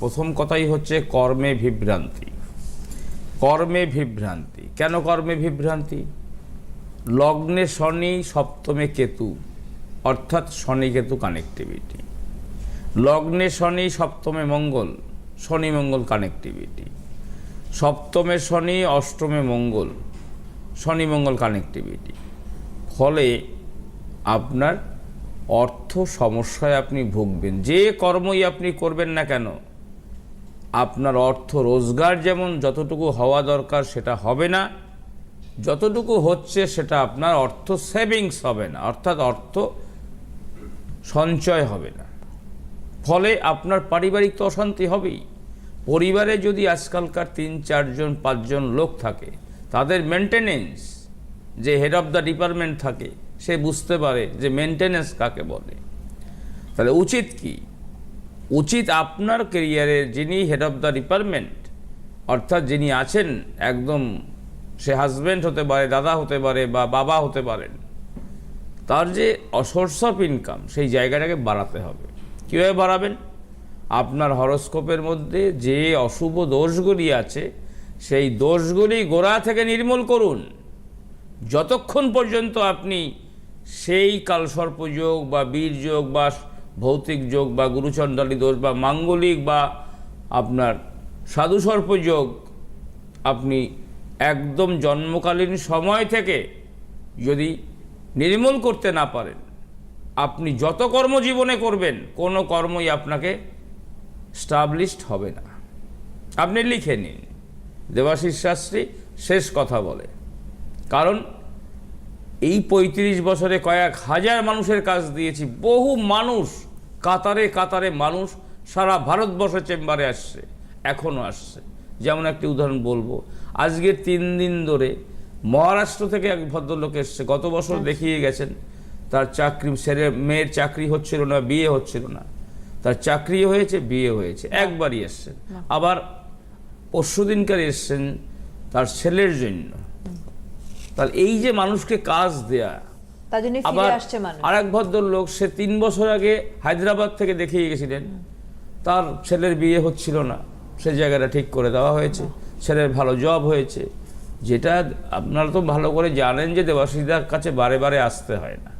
প্রথম কথাই হচ্ছে কর্মে বিভ্রান্তি। কর্মে বিভ্রান্তি। কেন কর্মে বিভ্রান্তি? লগ্নে শনি, সপ্তমে কেতু, অর্থাৎ শনি কেতু কানেক্টিভিটি লগ্নে শনি, সপ্তমে মঙ্গল, শনি মঙ্গল কানেক্টিভিটি সপ্তমে শনি, অষ্টমে মঙ্গল, শনি মঙ্গল কানেক্টিভিটি ফলে আপনার অর্থ সমস্যায় আপনি ভুগবেন। যে কর্মই আপনি করবেন না কেন আপনার অর্থ রোজগার যেমন যতটুকু হওয়া দরকার সেটা হবে না, যতটুকু হচ্ছে সেটা আপনার অর্থ সেভিংস হবে না, অর্থাৎ অর্থ সঞ্চয় হবে না। ফলে আপনার পারিবারিক তো অশান্তি হবেই। পরিবারে যদি আজকালকার তিন, চারজন, পাঁচজন লোক থাকে, তাদের মেনটেনেন্স যে হেড অফ দ্য ডিপার্টমেন্ট থাকে, সে বুঝতে পারে যে মেনটেনেন্স কাকে বলে। তাহলে উচিত কি? উচিত আপনার কেরিয়ারে যিনি হেড অফ দ্য ডিপার্টমেন্ট অর্থাৎ যিনি আছেন একদম সে হাজব্যান্ড হতে পারে, দাদা হতে পারে বা বাবা হতে পারেন, তার যে সোর্স অফ ইনকাম সেই জায়গাটাকে বাড়াতে হবে। কীভাবে বাড়াবেন? আপনার হরস্কোপের মধ্যে যে অশুভ দোষগুলি আছে, সেই দোষগুলি গোড়া থেকে নির্মূল করুন। যতক্ষণ পর্যন্ত আপনি সেই কালসর্পযোগ বা বীর যোগ বা ভৌতিক যোগ বা গুরুচণ্ডালী দোষ বা মাঙ্গলিক বা আপনার সাধুসর্প যোগ, আপনি একদম জন্মকালীন সময় থেকে যদি নির্মূল করতে না পারেন, আপনি যত কর্মজীবনে করবেন, কোনো কর্মই আপনাকে স্টাবলিশড হবে না। আপনি লিখে নিন। দেবাশিস শাস্ত্রী শেষ কথা বলে। কারণ এই পঁয়ত্রিশ বছরে কয়েক হাজার মানুষের কাজ দিয়েছি, বহু মানুষ কাতারে কাতারে মানুষ সারা ভারতবর্ষের চেম্বারে আসছে এখনও আসছে। যেমন একটি উদাহরণ বলব আজকের তিন দিন ধরে মহারাষ্ট্র থেকে এক ভদ্রলোক এসছে। গত বছর দেখিয়ে গেছেন তার চাকরি ছেলে মেয়ের চাকরি হচ্ছিল না বিয়ে হচ্ছিল না। তার চাকরি হয়েছে বিয়ে হয়েছে একবারই এসছেন আবার পরশু দিনকার এসছেন তার ছেলের জন্য। তাহলে এই যে মানুষকে কাজ দেয়া তার জন্য ফিরে আসছে মানুষ। আরেক ভদ্রলোক সে তিন বছর আগে হায়দ্রাবাদ থেকে দেখিয়ে গেছিলেন। তার ছেলের বিয়ে হচ্ছিল না। সে জায়গাটা ঠিক করে দেওয়া হয়েছে। ছেলের ভালো জব হয়েছে। যেটা আপনারা তো ভালো করে জানেন যে দেবাশিদার কাছে বারে বারে আসতে হয় না।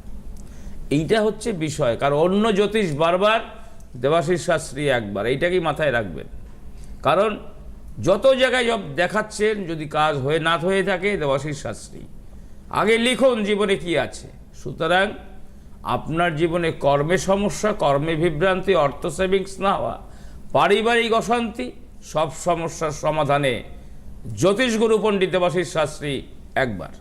এইটা হচ্ছে বিষয়। কারণ অন্য জ্যোতিষ বারবার দেবাশিস শাস্ত্রী একবার। এইটাকেই মাথায় রাখবেন? কারণ যত জায়গায় জব দেখাচ্ছেন যদি কাজ হয়ে না হয়ে থাকে দেবাশিস শাস্ত্রী আগে লিখুন জীবনে কি আছে। সুতরাং আপনার জীবনে কর্মে সমস্যা, কর্মে বিভ্রান্তি, অর্থ সেভিংস না হওয়া, পারিবারিক অশান্তি, সব সমস্যার সমাধানে জ্যোতিষগুরু পণ্ডিত বাসীর শাস্ত্রী একবার।